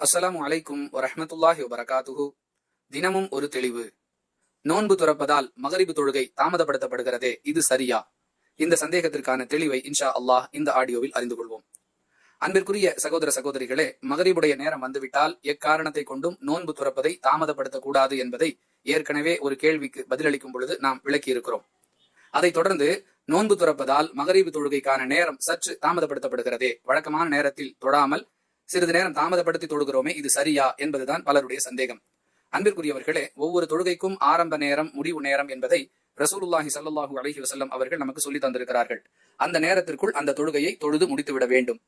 அஸ்ஸலாமு அலைக்கும் வரஹ்மத்துல்லாஹி வரகாத்துஹு தினமும் ஒரு தெளிவு. நோன்பு துறப்பதால் மகரிபு தொழுகை தாமதப்படுத்தப்படுகிறதே இது சரியா? இந்த சந்தேகத்திற்கான தெளிவை இன்ஷா அல்லாஹ் இந்த ஆடியோவில் அறிந்து கொள்வோம். அன்பிற்குரிய சகோதர சகோதரிகளே மகரிபுடைய நேரம் வந்துவிட்டால் எக்காரணத்தை கொண்டும் நோன்பு துறப்பதை தாமதப்படுத்தக்கூடாது என்பதை ஏற்கனவே ஒரு கேள்விக்கு பதிலளிக்கும் பொழுது நாம் விளக்கி இருக்கிறோம் அதைத் தொடர்ந்து நோன்பு துறப்பதால் மகரிபு தொழுகைக்கான நேரம் சற்று தாமதப்படுத்தப்படுகிறதே வழக்கமான நேரத்தில் தொடாமல் சிறிது நேரம் தாமதப்படுத்தி தொழுகிறோமே இது சரியா என்பதுதான் பலருடைய சந்தேகம். அன்பிற்குரியவர்களே ஒவ்வொரு தொழுகைக்கும் ஆரம்ப நேரம் முடிவு நேரம் என்பதை ரசூலுல்லாஹி சல்லாஹூ அலஹி வசல்லம் அவர்கள் நமக்கு சொல்லி தந்திருக்கிறார்கள். அந்த நேரத்திற்குள் அந்த தொழுகையை தொழுது முடித்துவிட வேண்டும்.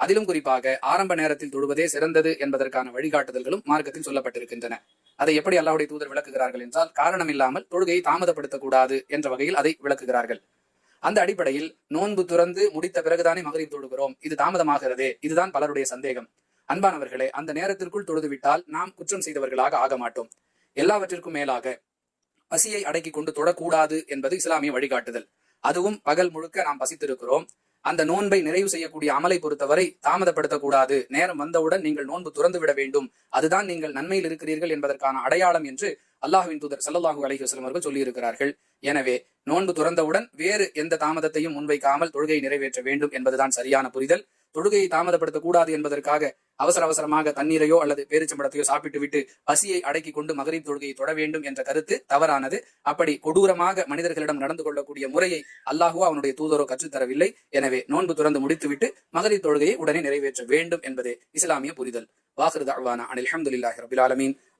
அதிலும் குறிப்பாக ஆரம்ப நேரத்தில் தொழுவதே சிறந்தது என்பதற்கான வழிகாட்டுதல்களும் மார்க்கத்தில் சொல்லப்பட்டிருக்கின்றன. அதை எப்படி அல்லாவுடைய தூதர் விளக்குகிறார்கள் என்றால் காரணம் இல்லாமல் தொழுகையை தாமதப்படுத்தக்கூடாது என்ற வகையில் அதை விளக்குகிறார்கள். அந்த அடிப்படையில் நோன்பு துறந்து முடித்த பிறகுதானே மகரீப் தொடுகிறோம் இது தாமதமாகிறது. இதுதான் பலருடைய சந்தேகம். அன்பானவர்களே அந்த நேரத்திற்குள் தொழுதுவிட்டால் நாம் குற்றம் செய்தவர்களாக ஆக மாட்டோம். எல்லாவற்றிற்கும் மேலாக பசியை அடக்கி கொண்டு தொடக்கூடாது என்பது இஸ்லாமிய வழிகாட்டுதல். அதுவும் பகல் முழுக்க நாம் பசித்திருக்கிறோம். அந்த நோன்பை நிறைவு செய்யக்கூடிய அமலை பொறுத்தவரை தாமதப்படுத்தக்கூடாது. நேரம் வந்தவுடன் நீங்கள் நோன்பு துறந்து விட வேண்டும். அதுதான் நீங்கள் நன்மையில் இருக்கிறீர்கள் என்பதற்கான அடையாளம் என்று அல்லாஹுவின் தூதர் சல்லல்லாஹு அலைஹி வஸல்லம் அவர்கள் சொல்லியிருக்கிறார்கள். எனவே நோன்பு துறந்தவுடன் வேறு எந்த தாமதத்தையும் முன்வைக்காமல் தொழுகையை நிறைவேற்ற வேண்டும் என்பதுதான் சரியான புரிதல். தொழுகையை தாமதப்படுத்தக் கூடாது என்பதற்காக அவசர அவசரமாக தண்ணீரையோ அல்லது பேரிச்சம்பழத்தையோ சாப்பிட்டு விட்டு பசியை அடக்கி கொண்டு மகரீப் தொழுகையை தொட வேண்டும் என்ற கருத்து தவறானது. அப்படி கொடூரமாக மனிதர்களிடம் நடந்து கொள்ளக்கூடிய முறையை அல்லாஹுவோ அவனுடைய தூதரோ கற்றுத்தரவில்லை. எனவே நோன்பு துறந்து முடித்துவிட்டு மகரீப் தொழுகையை உடனே நிறைவேற்ற வேண்டும் என்பதே இஸ்லாமிய புரிதல். வாஹிரு தாழ்வானா அனில் அஹமதுல்லாஹி ரபில் ஆலமீன்.